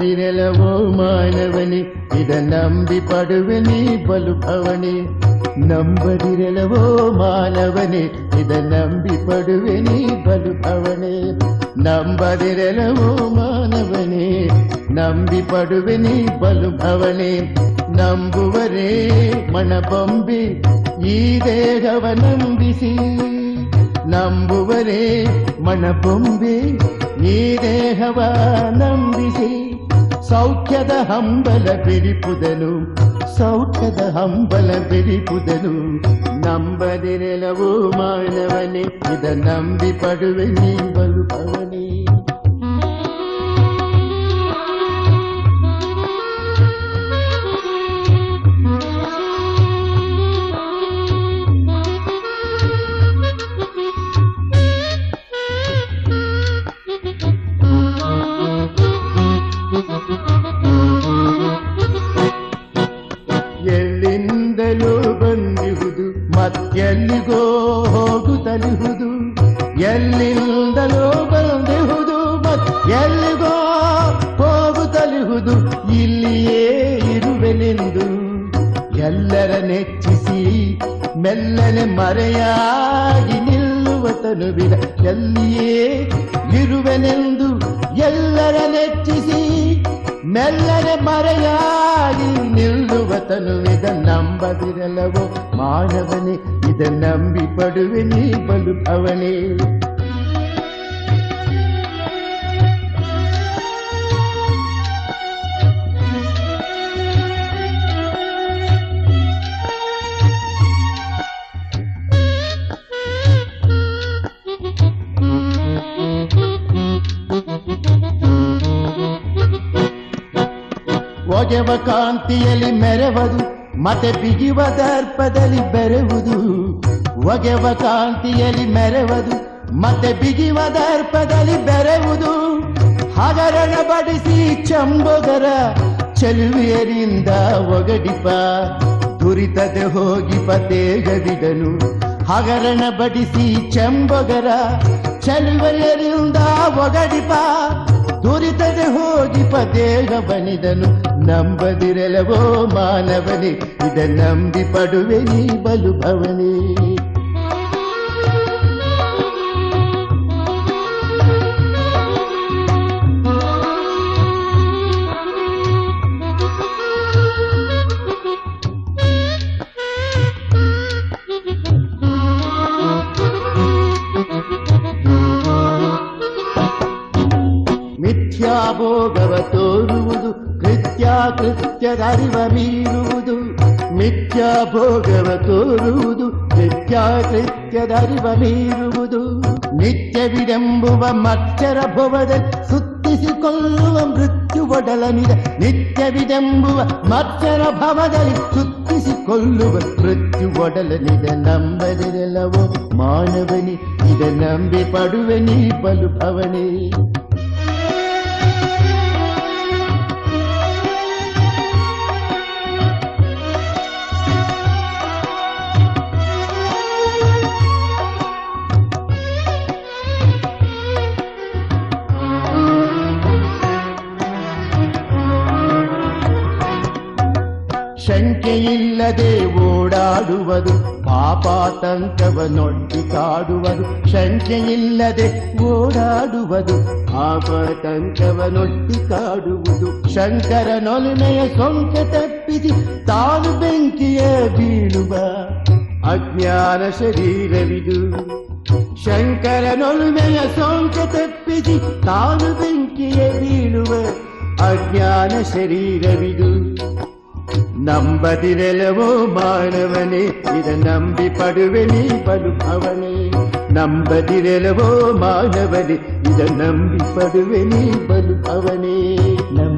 ನಂಬದಿರಲವೋ ಮಾನವನೇ ಇದ ನಂಬಿ ಪಡುವೆ ನೀ ಬಲು ಭವನೆ ನಂಬದಿರಲವೋ ಮಾನವನೇ ಇದ ನಂಬಿ ಪಡುವೆ ನೀ ಬಲು ಭವನೆ ನಂಬದಿರಲವೋ ಮಾನವನೇ ನಂಬಿ ಪಡುವೆ ನೀ ಬಲು ಭವನೆ ನಂಬುವರೇ ಮಣಬೊಂಬೆ ಈ ದೇಹವ ನಂಬಿಸಿ ನಂಬುವರೇ ಮಣಬೊಂಬೆ ಈ ದೇಹವ ನಂಬಿಸಿ ಸೌಖ್ಯದ ಹಂಬಲ ಬಿರಿಪುದನು ಸೌಖ್ಯದ ಹಂಬಲ ಬಿರಿಪುದನು ನಂಬದಿರಲವೋ ಮಾನವನೇ ಇದ ನಂಬಿ ಪಡುವೆ ನೀ ಬಲು ಪವನೇ ಬಂದಿಹುದು ಹೋಗು ಹೋಗುತ್ತಲಿಹುದು ಎಲ್ಲಿಂದಲೋ ಬಂದಿಹುದು ಮತ್ ಎಲ್ಲಿಗೋ ಹೋಗುತ್ತಲಿಹುದು ಇಲ್ಲಿಯೇ ಇರುವೆನೆಂದು ಎಲ್ಲರ ನೆಚ್ಚಿಸಿ ಮೆಲ್ಲನೆ ಮರೆಯಾಗಿ ನಿಲ್ಲುವ ತನುವಿನ ಎಲ್ಲಿಯೇ ಇರುವೆನೆಂದು ಎಲ್ಲರ ನೆಚ್ಚಿಸಿ ಮೆಲ್ಲನೆ ಮರೆಯಾಗಿ ನಿಲ್ಲುವ ತನುವಿದ ನಂಬದಿರಲವೋ ಮಾನವನೇ ಇದ ನಂಬಿ ಪಡುವೆ ನೀ ಬಲು ಅವನೇ ಒಗೆವ ಕಾಂತಿಯಲ್ಲಿ ಮೆರೆವದು, ಮತ್ತೆ ಬಿಗಿವ ದರ್ಪದಲ್ಲಿ ಬೆರೆವುದು. ಒಗೆವ ಕಾಂತಿಯಲ್ಲಿ ಮೆರೆವದು, ಮತ್ತೆ ಬಿಗಿವ ದರ್ಪದಲ್ಲಿ ಬೆರೆವುದು. ಹಗರಣ ಬಡಿಸಿ ಚಂಬೊಗರ ಚೆಲುವೆಯರಿಂದ ಒಗಡಿಪ. ದುರಿತದೆ ಹೋಗಿ ಪತೇಗವಿದನು ಹಗರಣ ಬಡಿಸಿ ಚೆಂಬೊಗರ ಚೆಲುವೆಯರಿಂದ ಒಗಡಿಪ. ದುರಿತದೆ ಹೋಗಿ ಪದೇಗ ಬನಿದನು ನಂಬದಿರಲವೋ ಮಾನವನೇ ಇದ ನಂಬಿ ಪಡುವೆ ನೀ ಬಲು ಭವನೇ ಮಿಥ್ಯಾಭೋಗವ ತೋರುವುದು ಕೃತ್ಯ ಮೀರುವುದು ಅರಿವ ಭೋಗವ ತೋರುವುದು ನಿತ್ಯ ಕೃತ್ಯದರಿವ ಮೀರುವುದು ನಿತ್ಯವಿಡೆಂಬುವ ಮಚ್ಚರ ಭವದ ಸುತ್ತಿಸಿಕೊಳ್ಳುವ ಮೃತ್ಯು ಒಡಲನಿದ. ನಿತ್ಯವಿಡೆಂಬುವ ಮಚ್ಚರ ಭವದಲ್ಲಿ ಸುತ್ತಿಸಿಕೊಳ್ಳುವ ಮೃತ್ಯು ಒಡಲನಿದ. ನಂಬದಿರಲವೋ ಮಾನವನಿ ಇದ ನಂಬಿ ಪಡುವೆ ನೀ ಬಲು ಭವನೇ ಶಂಕೆಯಿಲ್ಲದೆ ಓಡಾಡುವುದು ಪಾಪಾತಂಕವನೊಡ್ಡಿ ಕಾಡುವುದು. ಶಂಕೆಯಿಲ್ಲದೆ ಓಡಾಡುವುದು ಪಾಪಾತಂಕವನೊಡ್ಡಿ ಕಾಡುವುದು. ಶಂಕರನೊಲುಮೆಯ ಸೊಂಕೆ ತಪ್ಪಿಸಿ ತಾನು ಬೆಂಕಿಯ ಬೀಳುವ ಅಜ್ಞಾನ ಶರೀರವಿದು. ಶಂಕರನೊಲುಮೆಯ ಸೋಂಕ ತಪ್ಪಿಸಿ ತಾನು ಬೆಂಕಿಯ ಬೀಳುವ ಅಜ್ಞಾನ ಶರೀರವಿದು. ನಂಬದಿರಲವೋ ಮಾನವನೇ ಇದ ನಂಬಿ ಪಡುವೆ ನೀ ಬಲು ಭವನೇ ನಂಬದಿರಲವೋ ಮಾನವನೇ ಇದ ನಂಬಿ ಪಡುವೆ ನೀ ಬಲು ಭವನೇ ನಂಬ